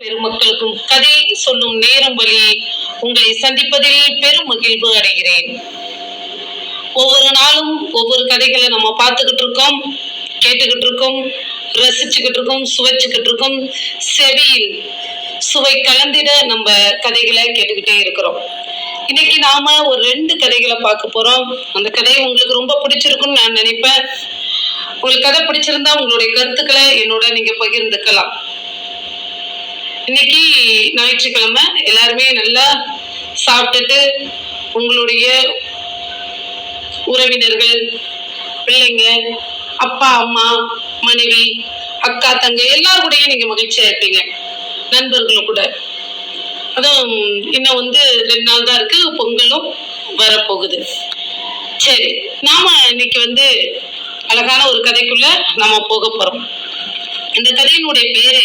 பெருமக்களுக்கும் கதை சொல்லும் நேரம் வழி உங்களை சந்திப்பதில் பெரும் மகிழ்வு அடைகிறேன். ஒவ்வொரு நாளும் ஒவ்வொரு கதைகளை நம்ம பார்த்துக்கிட்டு இருக்கோம் கேட்டுக்கிட்டு இருக்கோம் ரசிச்சுக்கிட்டு இருக்கோம் சுவைச்சுக்கிட்டு இருக்கோம். செவியில் சுவை கலந்திட நம்ம கதைகளை கேட்டுக்கிட்டே இருக்கிறோம். இன்னைக்கு நாம ஒரு ரெண்டு கதைகளை பார்க்க போறோம். அந்த கதை உங்களுக்கு ரொம்ப பிடிச்சிருக்கும்னு நான் நினைப்பேன். உங்களுக்கு கதை பிடிச்சிருந்தா உங்களுடைய கருத்துக்களை என்னோட நீங்க பகிர்ந்துக்கலாம். இன்னைக்கு ஞாயிற்றுக்கிழமை. எல்லாருமே நல்லா சாப்பிட்டுட்டு உங்களுடைய உறவினர்கள் பிள்ளைங்க அப்பா அம்மா மனைவி அக்கா தங்க எல்லாரும் கூடயும் நீங்க மகிழ்ச்சியா இருப்பீங்க. நண்பர்களும் கூட. அதுவும் இன்னும் வந்து ரெண்டு நாள் தான் இருக்கு. பொங்கலும் வரப்போகுது. சரி நாம இன்னைக்கு வந்து அழகான ஒரு கதைக்குள்ள நாம போக போறோம். இந்த கதையினுடைய பேரு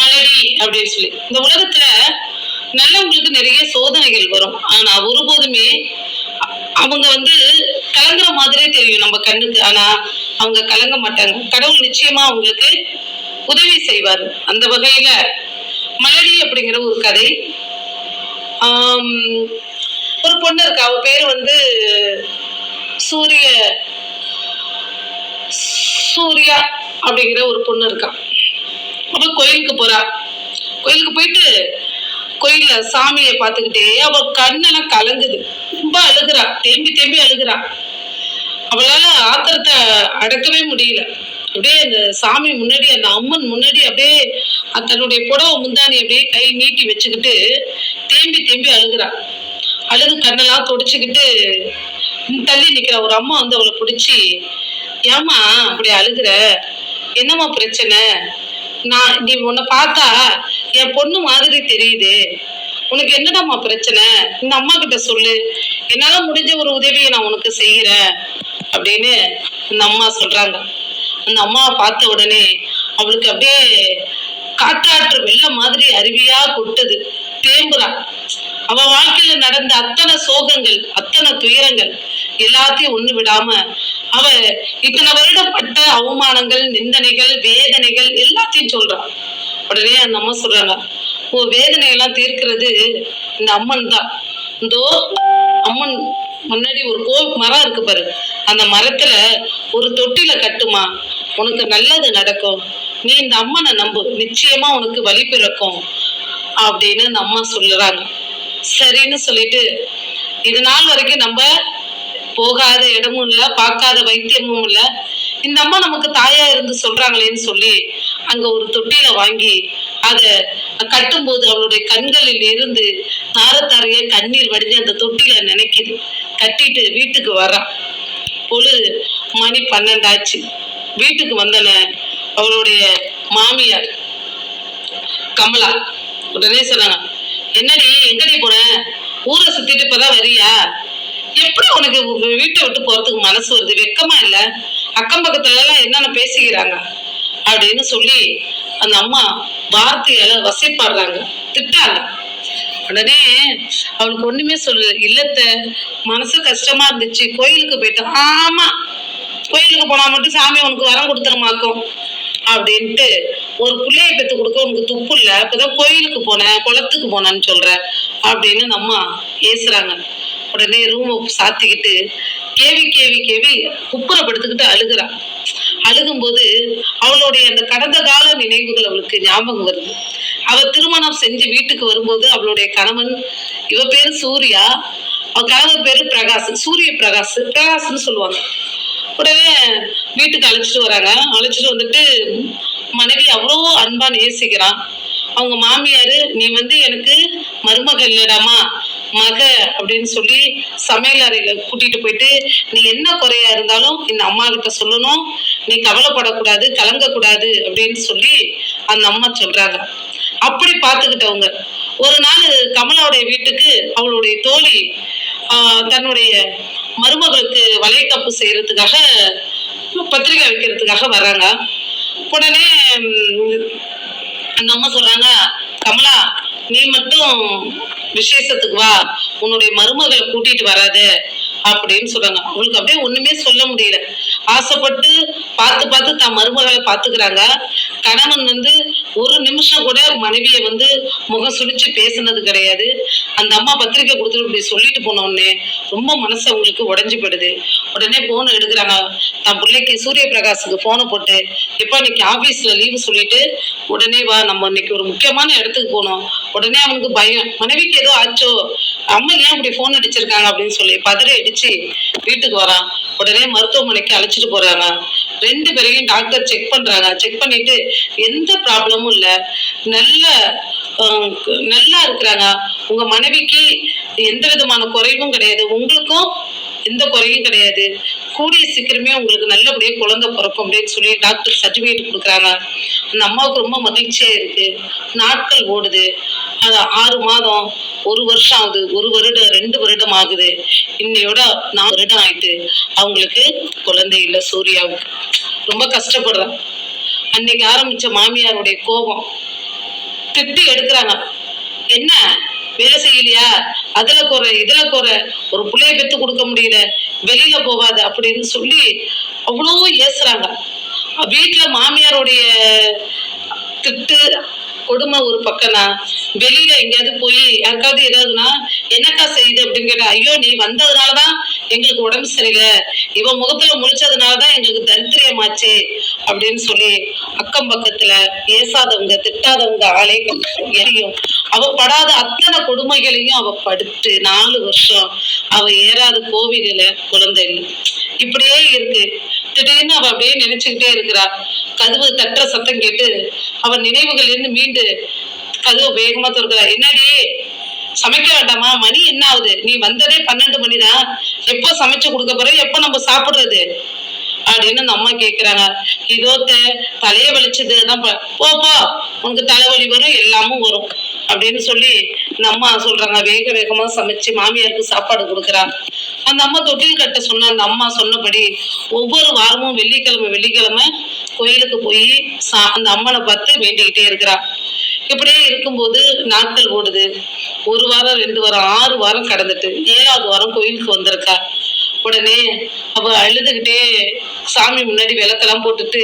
மலடி அப்படின்னு சொல்லி. இந்த உலகத்துல நல்லவங்களுக்கு நிறைய சோதனைகள் வரும். ஆனா ஒருபோதுமே அவங்க வந்து கலங்குற மாதிரியே தெரியும் நம்ம கண்ணுக்கு. ஆனா அவங்க கலங்க மாட்டாங்க. கடவுள் நிச்சயமா அவங்களுக்கு உதவி செய்வார். அந்த வகையில மலடி அப்படிங்கிற ஒரு கதை ஒரு பொண்ணு இருக்கா. அவ பேர் வந்து சூரிய சூர்யா அப்படிங்கிற ஒரு பொண்ணு இருக்கா. அவ கோயிலுக்கு போறா. கோயிலுக்கு போயிட்டு கோயில்ல சாமியை பார்த்துக்கிட்டே அவ கண்ணெல்லாம் கலங்குது. ரொம்ப அழுகுறா. தேம்பி தேம்பி அழுகுறா. அவளால ஆத்திரத்தை அடக்கவே முடியல. அப்படியே அந்த சாமி முன்னாடி அந்த அம்மன் முன்னாடி அப்படியே தன்னுடைய புடவை முந்தானி அப்படியே கை நீட்டி வச்சுக்கிட்டு தேம்பி தேம்பி அழுகுறா. அழுது கண்ணெல்லாம் தொடச்சுக்கிட்டு தள்ளி நிக்கிற. ஒரு அம்மா வந்து அவளை பிடிச்சி ஏமா அப்படி அழுகுற? என்னம்மா பிரச்சனை? நான் நீ உன்னை பார்த்தா என் பொண்ணு மாதிரி தெரியுது. உனக்கு என்னடாமா பிரச்சனை? இந்த அம்மா கிட்ட சொல்லு. என்னால முடிஞ்ச ஒரு உதவியை நான் உனக்கு செய்கிறேன் அப்படின்னு அந்த அம்மா சொல்றாங்க. அந்த அம்மாவை பார்த்த உடனே அவளுக்கு அப்படியே காட்டாற்று வெள்ளம் மாதிரி அருவியா கொட்டுது. தேம்புறா. அவ வாழ்க்கையில நடந்த அத்தனை சோகங்கள் அத்தனை துயரங்கள் எல்லாத்தையும் ஒண்ணு விடாம அவ இத்தனை வருடம் அவமானங்கள் நிந்தனைகள் வேதனைகள் எல்லாத்தையும் சொல்றான். உடனே அந்த அம்மா சொல்றாங்க உன் வேதனையெல்லாம் தீர்க்கிறது இந்த அம்மன் தான். இந்தோ அம்மன் முன்னாடி ஒரு கோ மரம் இருக்கு பாரு. அந்த மரத்துல ஒரு தொட்டில கட்டுமா? உனக்கு நல்லது நடக்கும். நீ இந்த அம்மனை நம்பு. நிச்சயமா உனக்கு வழி பிறக்கும். அப்படின்னு அந்த அம்மா சொல்லுறாங்க சரின்னு சொல்லிட்டு இது நாள் வரைக்கும் நம்ம போகாத இடமும் இல்லை பார்க்காத வைத்தியமும் இல்லை இந்த அம்மா நமக்கு தாயா இருந்து சொல்றாங்களேன்னு சொல்லி அங்க ஒரு தொட்டியில வாங்கி அத கட்டும்போது அவளுடைய கண்களில் இருந்து தாரத்தாரைய கண்ணீர் வடிஞ்சு அந்த தொட்டியில நினைக்குது. கட்டிட்டு வீட்டுக்கு வரான் பொழுது மணி பன்னெண்டாச்சு வீட்டுக்கு வந்தன அவளுடைய மாமியார் கமலா உடனே சொன்னாங்க என்னடி எங்கடி போன ஊரை சுத்திட்டு இப்பதான் வரியா? எப்படி உனக்கு வீட்டை விட்டு போறதுக்கு மனசு வருது? வெக்கமா இல்லை? அக்கம் பக்கத்துல எல்லாம் என்னென்ன பேசிக்கிறாங்க? அப்படின்னு சொல்லி அந்த அம்மா வார்த்தையால வசைப்பாடுறாங்க. திட்டாங்க உடனே அவனுக்கு ஒண்ணுமே சொல்லு இல்லத்த மனசு கஷ்டமா இருந்துச்சு. கோயிலுக்கு போயிட்டான் ஆமா கோயிலுக்கு போனா மட்டும் சாமி உனக்கு வரம் கொடுத்துருமாக்கும் அப்படின்ட்டு ஒரு பிள்ளைய பெற்று கொடுக்க உனக்கு துப்பு இல்லை. அப்பதான் கோயிலுக்கு போனேன் குளத்துக்கு போனேன்னு சொல்ற அப்படின்னு நம்ம அம்மா ஏசுறாங்க. உடனே ரூமை சாத்திக்கிட்டு கேவி கேவி கேவி குப்புறப்படுத்துக்கிட்டு அழுகுறா. அழுகும்போது அவளுடைய அந்த கடந்த கால நினைவுகள் அவளுக்கு ஞாபகம் வருது. அவ திருமணம் செஞ்சு வீட்டுக்கு வரும்போது அவளுடைய கணவன் இவ பேரு சூர்யா அவ கணவர் பேரு பிரகாஷ் சூரிய பிரகாஷ் பிரகாஷ்னு சொல்லுவாங்க. உடனே வீட்டுக்கு அழைச்சிட்டு வராங்க. அழைச்சிட்டு வந்துட்டு மனைவி அவ்வளோ அன்பா நேசிக்கிறான் அவங்க மாமியாரு நீ வந்து எனக்கு மருமகள் இல்லடாமா மக அப்படின்னு சொல்லி சமையல் அறையில கூட்டிட்டு போயிட்டு நீ என்ன குறையா இருந்தாலும் இந்த அம்மா கிட்ட சொல்லணும். நீ கவலைப்படக்கூடாது கலங்கக்கூடாது அப்படின்னு சொல்லி அந்த அம்மா சொல்றாங்க. அப்படி பார்த்துக்கிட்டவங்க. ஒரு நாள் கமலாவுடைய வீட்டுக்கு அவளுடைய தோழி தன்னுடைய மருமகளுக்கு வளைகாப்பு செய்யறதுக்காக பத்திரிக்கை வைக்கிறதுக்காக வர்றாங்க. உடனே அந்த அம்மா சொல்றாங்க கமலா நீ மட்டும் விசேஷத்துக்கு வா. உன்னுடைய மருமகளை கூட்டிட்டு வராத. அப்படின்னு சொல்றாங்க. அவங்களுக்கு அப்படியே ஒண்ணுமே சொல்ல முடியல. ஆசைப்பட்டு பார்த்து பார்த்து தான் மருமகளை பாத்துக்கிறாங்க கணவன் வந்து ஒரு நிமிஷம் கூட மனைவியை வந்து முகம் சுழிச்சு பேசுனது கிடையாது. அந்த அம்மா பத்திரிக்கை கொடுத்துட்டு இப்படி சொல்லிட்டு போன உடனே ரொம்ப மனசு அவங்களுக்கு உடஞ்சு போயிடுது. உடனே போன் எடுக்கிறாங்க. தன் பிள்ளைக்கு சூரிய பிரகாஷுக்கு போனை போட்டு எப்போ இன்னைக்கு ஆபீஸ்ல லீவு சொல்லிட்டு உடனே வா நம்ம இன்னைக்கு ஒரு முக்கியமான இடத்துக்கு போகணும். உடனே அவனுக்கு பயம். மனைவிக்கு ஏதோ ஆச்சோ? அம்மா ஏன் இப்படி போன் அடிச்சிருக்காங்க? அப்படின்னு சொல்லி பதறி அடிச்சு வீட்டுக்கு வரான். உடனே மருத்துவமனைக்கு அழைச்சிட்டு போறாங்க. ரெண்டு பேரையும் டாக்டர் செக் பண்றாங்க. செக் பண்ணிட்டு எந்த ப்ராப்ளமும் இல்லை. நல்ல நல்லா இருக்கிறாங்க. உங்க மனைவிக்கு எந்த விதமான குறைவும் கிடையாது. உங்களுக்கும் எந்த குறையும் கிடையாது. கூடிய சீக்கிரமே உங்களுக்கு நல்லபடியாக குழந்தை பிறக்கும் அப்படின்னு சொல்லி டாக்டர் சர்டிஃபிகேட் கொடுக்குறாங்க. அந்த அம்மாவுக்கு ரொம்ப மகிழ்ச்சியாக இருக்கு. நாட்கள் ஓடுது. அது ஆறு மாதம் ஒரு வருஷம் ஆகுது. ஒரு வருடம் ரெண்டு வருடம் ஆகுது. இன்னையோட நாலு வருடம் ஆயிட்டு. அவங்களுக்கு குழந்தை இல்லை சூர்யாவுக்கு. ரொம்ப கஷ்டப்படுறான் அன்னைக்கு ஆரம்பிச்ச மாமியாருடைய கோபம். திட்டி எடுக்கிறாங்க. என்ன? வேலை செய்யலையா அதுல குறை இதுல குறை. ஒரு பிள்ளைய பெத்து கொடுக்க முடியல. வெளியில போகாத அப்படின்னு சொல்லி அவ்வளோ ஏசுறாங்க. வீட்டுல மாமியாருடைய திட்டு கொடுமை ஒரு பக்கம்னா வெளியில எங்கேயாவது போய் யாருக்காவது ஏதாவதுன்னா என்னக்கா செய்யுது அப்படின்னு கேட்டா ஐயோ நீ வந்ததுனாலதான் எங்களுக்கு உடம்பு சரியில்லை. இவன் முகத்துல முழிச்சதுனாலதான் எங்களுக்கு தரித்திரியமாச்சு அப்படின்னு சொல்லி அக்கம் பக்கத்துல ஏசாதவங்க திட்டாதவங்க ஆளே எரியும். அவ படாத அத்தனை கொடுமைகளையும் அவ படுத்து நாலு வருஷம் அவ ஏறாத கோவிலில் குழந்தை இப்படியே இருக்கு. திடீர்னு அவ அப்படியே நினைச்சுக்கிட்டே இருக்கிறா. கதவு தட்டுற சத்தம் கேட்டு அவன் நினைவுகள் இருந்து மீண்டு கதவு வேகமா திறக்கிறா. என்னடி? சமைக்க வேண்டாமா மணி என்ன ஆகுது? நீ வந்ததே பன்னெண்டு மணி தான் எப்போ சமைச்சு கொடுக்க போற? எப்போ நம்ம சாப்பிடுறது? அப்படின்னு அந்த அம்மா கேக்குறாங்க. இதோ தலைய வலிச்சது தான் போப்போ உனக்கு தலைவலி வரும் எல்லாமும் வரும். அப்படின்னு சொல்லி இந்த அம்மா சொல்றாங்க. வேக வேகமா சமைச்சு மாமியாருக்கு சாப்பாடு கொடுக்குறாங்க. அந்த அம்மா தொட்டில் கட்ட சொன்ன அந்த அம்மா சொன்னபடி ஒவ்வொரு வாரமும் வெள்ளிக்கிழமை வெள்ளிக்கிழமை கோயிலுக்கு போய் சா அந்த அம்மனை பார்த்து வேண்டிக்கிட்டே இருக்கிறா. இப்படியே இருக்கும்போது நாட்கள் ஓடுது. ஒரு வாரம் ரெண்டு வாரம் ஆறு வாரம் கடந்துட்டு ஏழாவது வாரம் கோயிலுக்கு வந்திருக்கா. உடனே அவ அழுதுகிட்டே சாமி முன்னாடி விளக்கெல்லாம் போட்டுட்டு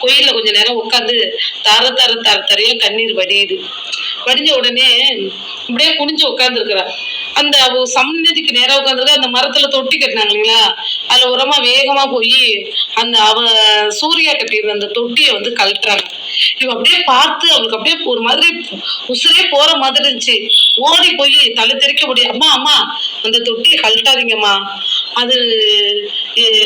கோயில்ல கொஞ்ச நேரம் உட்காந்து தர தர தர தரையா கண்ணீர் வடியுது. வடிஞ்ச உடனே இப்படியே குனிஞ்சு உட்காந்துருக்குறா அந்த அவ சன்னதிக்கு நேரம் உட்காந்துருக்க அந்த மரத்துல தொட்டி கட்டினாங்க இல்லைங்களா? அதுல உரமா வேகமா போய் அந்த அவ சூர்யா கட்டியிருந்த அந்த தொட்டியை வந்து கழட்டுறாங்க. அப்படியே பார்த்து அவளுக்கு அப்படியே ஒரு மாதிரி உசுரே போற மாதிரி இருந்துச்சு. ஓடி போய் தலை தெரிக்க முடியும் அம்மா அம்மா அந்த தொட்டியை கழட்டாதீங்கம்மா. அது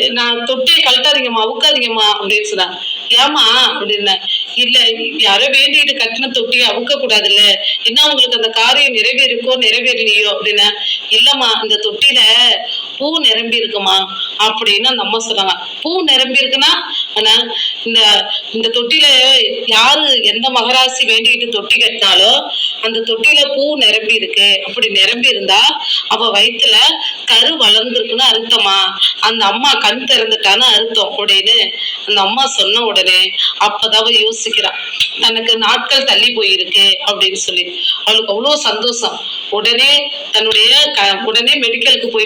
நான் தொட்டியை கழட்டாதீங்கம்மா அவுக்காதீங்கம்மா அப்படின்னு சொன்னான் ஏமா அப்படின்னா. இல்ல யாரோ வேண்டிட்டு கட்டின தொட்டியை அவுக்க கூடாதுல்ல என்ன உங்களுக்கு அந்த காரியம் நிறைவேறிக்கோ நிறைவேறலையோ அப்படின்னா. இல்லம்மா அந்த தொட்டியில பூ நிரம்பி இருக்குமா அப்படின்னு அந்த அம்மா சொன்னாங்க. பூ நிரம்பி இருக்குன்னா இந்த இந்த தொட்டியில யாரு எந்த மகராசி வேண்டிக்கிட்டு தொட்டி கட்டினாலோ அந்த தொட்டியில பூ நிரம்பி இருக்கு அப்படி நிரம்பி இருந்தா அவ வயிற்றுல கரு வளர்ந்துருக்குன்னு அர்த்தமா? அந்த அம்மா கண் திறந்துட்டான்னு அர்த்தம் அப்படின்னு அந்த அம்மா சொன்ன உடனே அப்பதான் அவ யோசிக்கிறா. தனக்கு நாட்கள் தள்ளி போயிருக்கு அப்படின்னு சொல்லி. அவளுக்கு அவ்வளவு சந்தோஷம். உடனே தன்னுடைய க- உடனே மெடிக்கலுக்கு போய்